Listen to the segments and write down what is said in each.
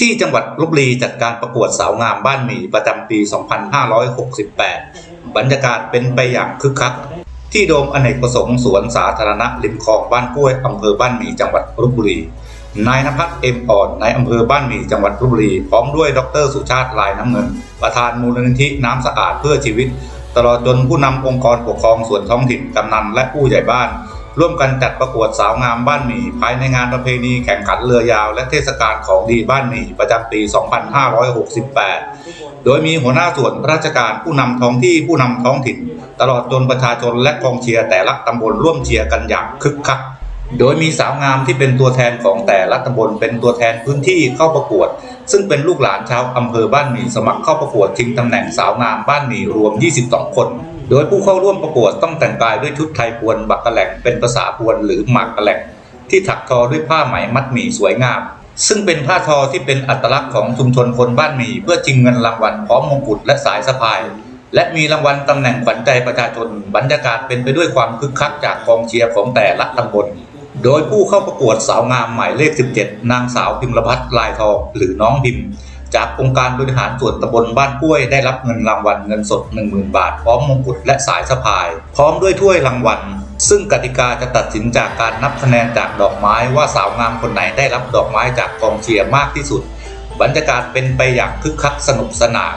ที่จังหวัดลบบุรีจัดการประกวดสาวงามบ้านหมี่ประจำปี 2568 บรรยากาศเป็นไปอย่างคึกคัก ที่โดมอเนกประสงค์สวนสาธารณะริมคลองบ้านกล้วยอำเภอบ้านหมี่จังหวัดลบบุรี นายนภัสเอ็มอ่อนนายอำเภอบ้านหมี่จังหวัดลบบุรี พร้อมด้วยดรสุชาติลายน้ำเงิน ประธานมูลนิธิน้ำสะอาดเพื่อชีวิต ตลอดจนผู้นำองค์กรปกครองส่วนท้องถิ่นกำนันและผู้ใหญ่บ้าน ร่วมกันจัดประกวดสาวงามบ้านหมี่ภายในงานประเพณีแข่งขันเรือยาว และเทศกาลของดีบ้านหมี่ประจำปี 2568 โดยมีหัวหน้าส่วนราชการผู้นำท้องที่ผู้นำท้องถิ่น ตลอดจนประชาชนและกองเชียร์แต่ละตำบลร่วมเชียร์กันอย่างคึกคักโดยมีสาวงามที่เป็นตัวแทนของแต่ละตำบลเป็นตัวแทนพื้นที่เข้าประกวด ซึ่งเป็นลูกหลานชาวอำเภอบ้านหมี่สมัครเข้าประกวดชิงตำแหน่งสาวงามบ้านหมี่รวม 22 คน โดยผู้เข้าร่วมประกวดต้องแต่งกายด้วยชุดไทยพวนบักกะแหล่งเป็นภาษาพวนหรือหมากกะแหล่งที่ถักทอด้วยผ้าไหมมัดหมี่สวยงาม ซึ่งเป็นผ้าทอที่เป็นอัตลักษณ์ของชุมชนคนบ้านหมี่เพื่อชิงเงินรางวัลพร้อมมงกุฎและสายสะพาย และมีรางวัลตำแหน่งขวัญใจประชาชนบรรยากาศเป็นไปด้วยความคึกคักจากกองเชียร์ของแต่ละตำบลโดยผู้เข้าประกวดสาวงามหมายเลข 17 นางสาวพิมรพัฒน์ลายทองหรือน้องพิมพ์ จากองค์การบริหารส่วนตำบลบ้านกล้วยได้รับเงินรางวัลเงินสด 10,000 บาท พร้อมมงกุฎและสายสะพาย พร้อมด้วยถ้วยรางวัล ซึ่งกติกาจะตัดสินจากการนับคะแนนจากดอกไม้ว่าสาวงามคนไหนได้รับดอกไม้จากกองเชียร์มากที่สุด บรรยากาศเป็นไปอย่างคึกคักสนุกสนาน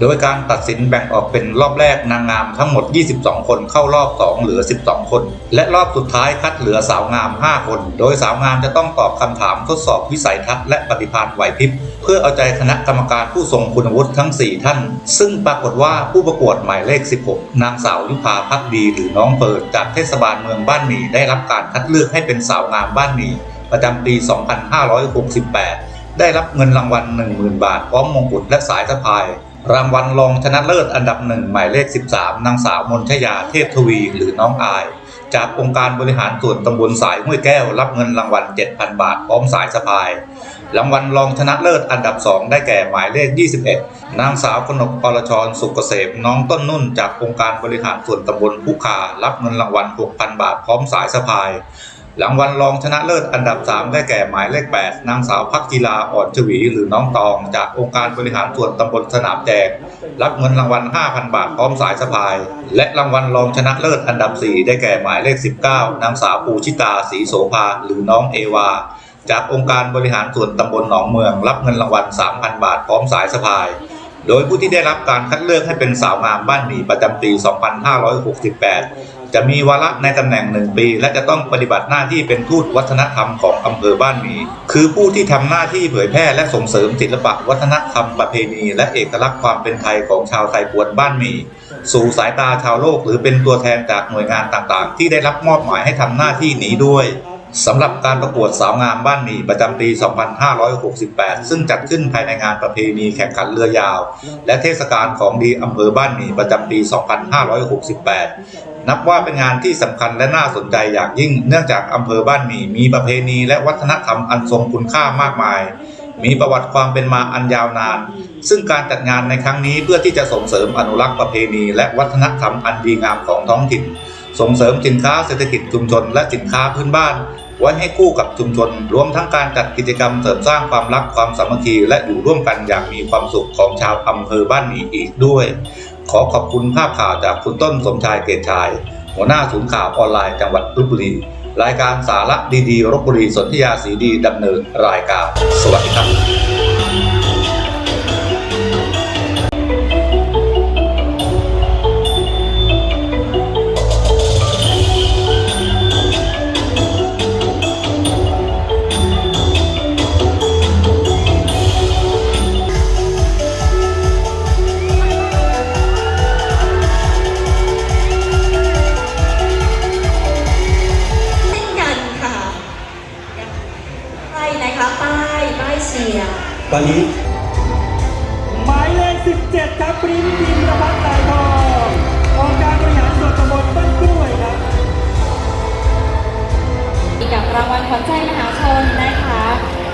โดยการตัดสินแบ่งออกเป็นรอบแรกนางงามทั้งหมด 22 คนเข้ารอบ 2 เหลือ 12 คน และรอบสุดท้ายคัดเหลือสาวงาม 5 คน โดยสาวงามจะต้องตอบคำถามทดสอบวิสัยทัศน์และปฏิภาณไหวพริบ เพื่อเอาใจคณะกรรมการผู้ทรงคุณวุฒิทั้ง 4 ท่าน ซึ่งปรากฏว่าผู้ประกวดหมายเลข 16 นางสาวยุพาพักดีหรือน้องเปิดจากเทศบาลเมืองบ้านหมีได้รับการคัดเลือกให้เป็นสาวงามบ้านหมีประจำปี 2568 ได้รับเงินรางวัล 10,000 บาทพร้อมมงกุฎและสายสะพาย รางวัลรองชนะเลิศอันดับหนึ่งหมายเลข 13 นางสาวมนชยาเทพทวีหรือน้องอาย จากองค์การบริหารส่วนตำบลสายห้วยแก้ว รับเงินรางวัล 7,000 บาท พร้อมสายสะพาย รางวัลรองชนะเลิศอันดับ 2 ได้แก่หมายเลข 21 นางสาวกนกปรชรสุกเกษมน้องต้นนุ่น จากองค์การบริหารส่วนตำบลผู้คารับเงินรางวัล 6,000 บาท พร้อมสายสะพาย รางวัลรองชนะเลิศอันดับ 3 ได้แก่หมายเลข 8 นางสาวพักกีฬาอ่อนชวี หรือน้องตอง จากองค์การบริหารส่วนตำบลสนามแดงรับเงินรางวัล 5,000 บาทพร้อมสายสะพาย และรางวัลรองชนะเลิศอันดับ 4 ได้แก่หมายเลข 19 นางสาวปูชิตาศรีโสภา หรือน้องเอวา จากองค์การบริหารส่วนตำบลหนองเมือง รับเงินรางวัล 3,000 บาทพร้อมสายสะพาย โดยผู้ที่ได้รับการคัดเลือกให้เป็นสาวงามบ้านหมี่ประจำปี 2568 จะมีวาระในตำแหน่งหนึ่งปี และจะต้องปฏิบัติหน้าที่เป็นทูตวัฒนธรรมของอำเภอบ้านหมีคือผู้ที่ทำหน้าที่เผยแพร่และส่งเสริมศิลปะวัฒนธรรมประเพณีและเอกลักษณ์ความเป็นไทยของชาวไทยปวนบ้านหมีสู่สายตาชาวโลกหรือเป็นตัวแทนจากหน่วยงานต่างๆ ที่ได้รับมอบหมายให้ทำหน้าที่นี้ด้วย สำหรับการประกวดสาวงามบ้านหมี่ประจำปี 2568 ซึ่งจัดขึ้นภายในงานประเพณีแข่งขันเรือยาว และเทศกาลของดีอำเภอบ้านหมี่ประจำปี 2568 นับว่าเป็นงานที่สำคัญและน่าสนใจอย่างยิ่ง เนื่องจากอำเภอบ้านหมี่มีประเพณีและวัฒนธรรมอันทรงคุณค่ามากมาย มีประวัติความเป็นมาอันยาวนาน ซึ่งการจัดงานในครั้งนี้เพื่อที่จะส่งเสริมอนุรักษ์ประเพณี และวัฒนธรรมอันดีงามของท้องถิ่น ส่งเสริมสินค้าเศรษฐกิจชุมชนและสินค้าพื้นบ้าน ไว้ให้คู่กับชุมชน รวมทั้งการจัดกิจกรรมเสริมสร้างความรักความสามัคคีและอยู่ร่วมกันอย่างมีความสุขของชาวอำเภอบ้านหมีอีกด้วย ขอขอบคุณภาพข่าวจากคุณต้นสมชายเกตชาย หัวหน้าศูนย์ข่าวออนไลน์จังหวัดลบบุรีรายการสาระดีๆรบบุรีสนธยาสีดีดำเนินรายการ สวัสดีครับ คะป้ายป้ายเชียร์ตอนนี้หมายเลข 17 ครับปริมพิมพ์พัฒน์สายทององค์การบริหารส่วนตำบลบ้านกล้วยครับกับรางวัลขวัญใจมหาชนนะคะ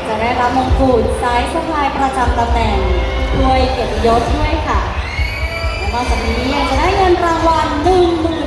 จะได้รับมงกุฎสายสะพายประจำตำแหน่งถ้วยเกียรติยศด้วยค่ะและนอกจากนี้ยังจะได้เงินรางวัล1 0,000